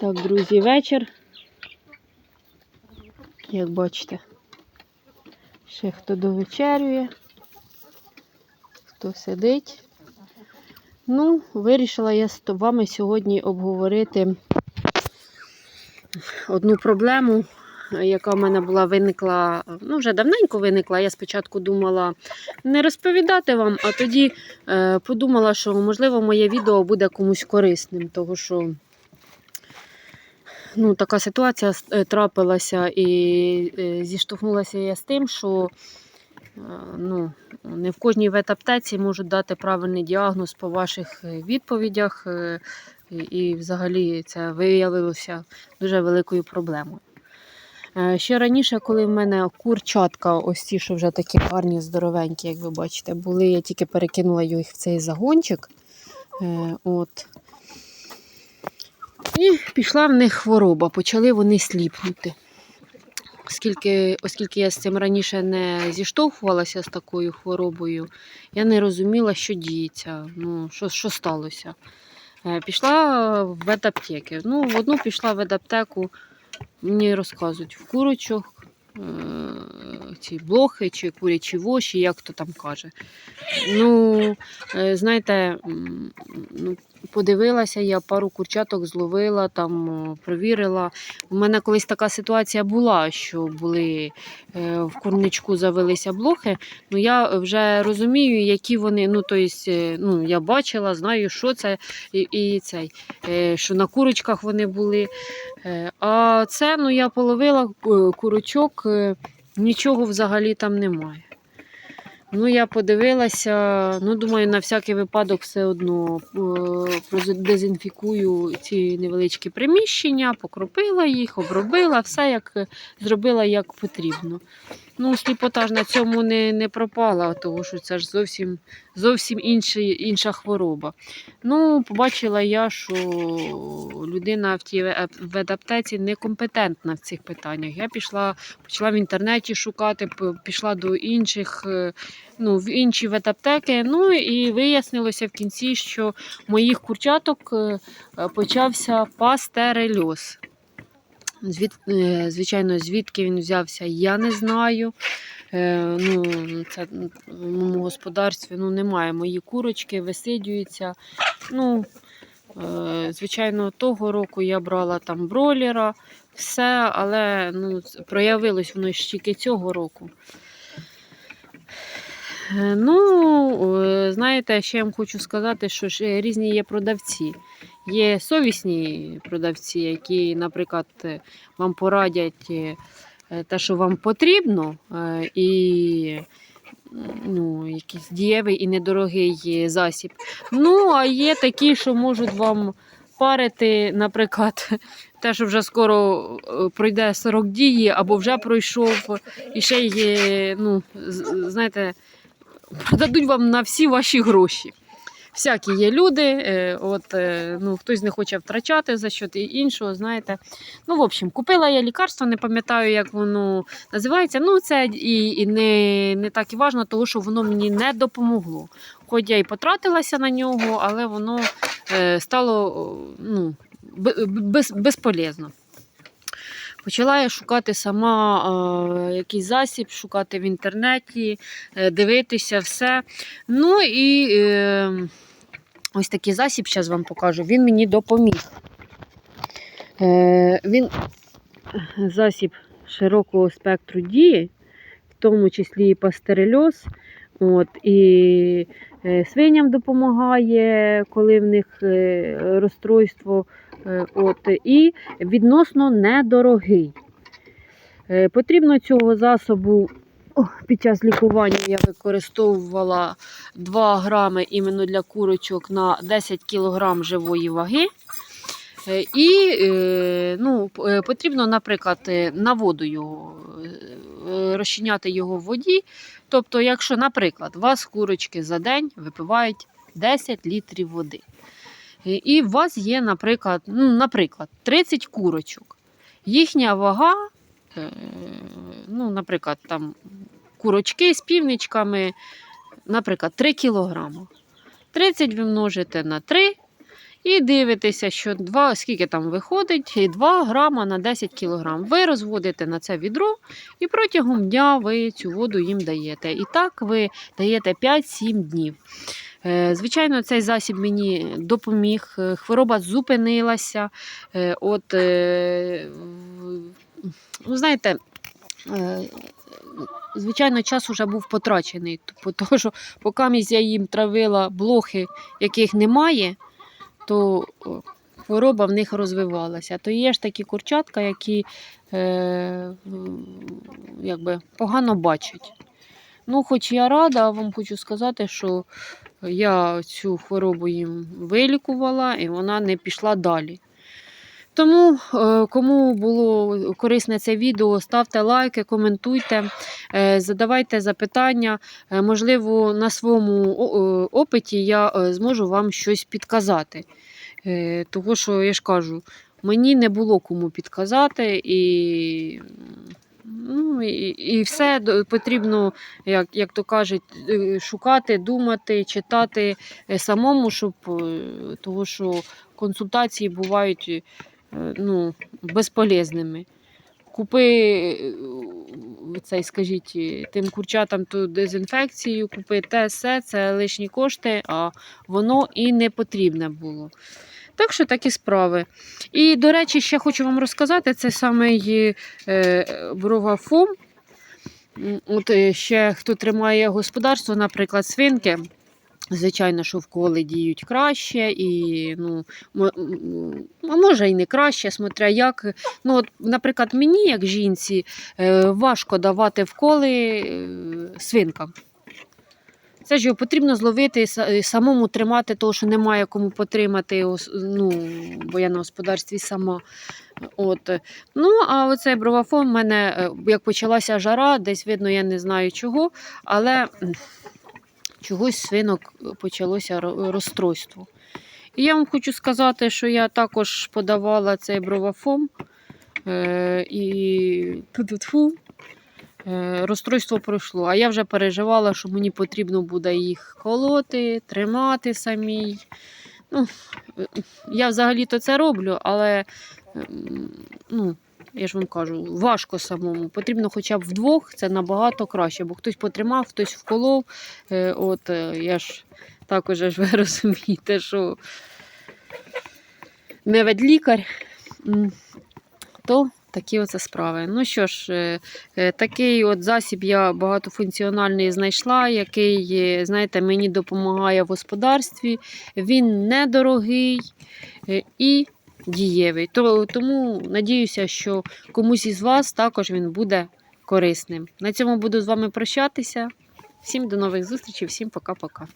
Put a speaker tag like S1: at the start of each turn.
S1: Так, друзі, вечір. Як бачите, ще хто довечерює, хто сидить. Ну, вирішила я з вами сьогодні обговорити одну проблему, яка в мене була виникла, ну, вже давненько виникла. Я спочатку думала не розповідати вам, а тоді е, подумала, що можливо моє відео буде комусь корисним, тому що ну, така ситуація е, трапилася і е, зіштовхнулася я з тим, що е, ну, не в кожній ветаптеці можуть дати правильний діагноз по ваших відповідях. І, і взагалі це виявилося дуже великою проблемою. Ще раніше, коли в мене курчатка, ось ті, що вже такі гарні, здоровенькі, як ви бачите, були, я тільки перекинула їх в цей загончик. От. І пішла в них хвороба, почали вони сліпнути. Оскільки, оскільки я з цим раніше не зіштовхувалася з такою хворобою, я не розуміла, що діється, ну, що, що сталося. Е, Пішла в ветаптеки. Ну, в одну пішла в ветаптеку, мені розказують, в курочок е, ці блохи чи курячі воші, як хто там каже. Ну, е, знаєте, ну, подивилася, я пару курчаток зловила, там провірила. У мене колись така ситуація була, що були е, в курничку завелися блохи. Ну я вже розумію, які вони. Ну, то есть, е, ну, я бачила, знаю, що це і, і цей, е, що на курочках вони були. Е, А це ну, я половила е, курочок, е, нічого взагалі там немає. Ну, я подивилася, ну, думаю, на всякий випадок все одно дезінфікую ці невеличкі приміщення, покропила їх, обробила, все як е, зробила як потрібно. Ну, сліпота ж на цьому не, не пропала, тому що це ж зовсім, зовсім інший, інша хвороба. Ну, побачила я, що людина в тій ве- ветаптеці некомпетентна в цих питаннях. Я пішла, почала в інтернеті шукати, пішла до інших, е, ну, в інші ветаптеки. Ну і вияснилося в кінці, що моїх курчаток е, почався пастерельоз. Звід, е, звичайно, звідки він взявся, я не знаю. Е, ну, це в моєму господарстві ну, немає. Мої курочки висидюються. Ну, е, звичайно, того року я брала там бройлера, все, але ну, проявилось воно ж тільки цього року. Ну, знаєте, ще я вам хочу сказати, що ж різні є продавці. Є совісні продавці, які, наприклад, е, вам порадять е, е, те, що вам потрібно, і ну, якийсь дієвий і недорогий засіб. Ну, а є такі, що можуть вам парити, наприклад, те, що вже скоро пройде срок дії, або вже пройшов, і ще є, ну, знаєте, продадуть вам на всі ваші гроші. Всякі є люди, е, от, е, ну, хтось не хоче втрачати за що іншого, знаєте. Ну, в общем, купила я лікарство, не пам'ятаю, як воно називається. Ну, це і, і не, не так і важно, тому що воно мені не допомогло. Хоч я і потратилася на нього, але воно е, стало ну, без, безполезно. Почала я шукати сама е, якийсь засіб, шукати в інтернеті, е, дивитися все. Ну і е, ось такий засіб, зараз вам покажу, він мені допоміг. Е, він засіб широкого спектру дії, в тому числі і пастерельоз. От, і е, свиням допомагає, коли в них е, розстройство. Е, От, і відносно недорогий. Потрібно цього засобу під час лікування я використовувала 2 грами іменно для курочок на 10 кг живої ваги. Е, І е, ну, е, потрібно, наприклад, на воду його розчиняти його в воді. Тобто, якщо, наприклад, у вас курочки за день випивають 10 літрів води. І у вас є, наприклад, ну, наприклад, 30 курочок. Їхня вага, ну, наприклад, там курочки з півничками, наприклад, 3 кг. 30 ви множите на 3 І дивитеся, що 2, скільки там виходить, 2 грама на 10 кг. Ви розводите на це відро і протягом дня ви цю воду їм даєте. І так ви даєте 5-7 днів. Е, Звичайно, цей засіб мені допоміг, е, хвороба зупинилася. Е, От, ну, знаєте, звичайно, час вже був потрачений, т- тому що поки я їм травила блохи, яких немає, то хвороба в них розвивалася. То є ж такі курчатка, які е, якби, погано бачать. Ну, хоч я рада, вам хочу сказати, що я цю хворобу їм вилікувала і вона не пішла далі. Тому, е, кому було корисне це відео, ставте лайки, коментуйте, е, задавайте запитання. Е, Можливо, на своєму опиті я зможу вам щось підказати. Тому що я ж кажу, мені не було кому підказати, і, ну, і, і все потрібно, як, як то кажуть, шукати, думати, читати самому, щоб, того що консультації бувають ну, безполезними. Купи е, цей, скажіть, е, тим курчатам ту дезінфекцію, купи те, все, це лишні кошти, а воно і не потрібне було. Так що такі справи. І, до речі, ще хочу вам розказати, це саме е, бровафом. От е, ще хто тримає господарство, наприклад, свинки. Звичайно, що вколи діють краще, і, ну, а може і не краще, смотря як. Ну, от, наприклад, мені, як жінці, е, важко давати вколи е, свинкам. Це ж його потрібно зловити, са- самому тримати, того, що немає кому потримати, ну, бо я на господарстві сама. От. Ну, а оцей бровафон в мене, е, як почалася жара, десь видно, я не знаю чого, але чогось свинок почалося розстройство. І я вам хочу сказати, що я також подавала цей бровафом е, і ту-ту-тфу, е, розстройство пройшло. А я вже переживала, що мені потрібно буде їх колоти, тримати самій. Ну, е, я взагалі-то це роблю, але ем, ну, я ж вам кажу, важко самому. Потрібно хоча б вдвох, це набагато краще, бо хтось потримав, хтось вколов. Е, От е, я ж також ж ви розумієте, що не ведлікар, то такі оце справи. Ну що ж, е, такий от засіб я багатофункціональний знайшла, який, знаєте, мені допомагає в господарстві. Він недорогий і дієвий. То- Тому надіюся, що комусь із вас також він буде корисним. На цьому буду з вами прощатися. Всім до нових зустрічей, всім пока-пока.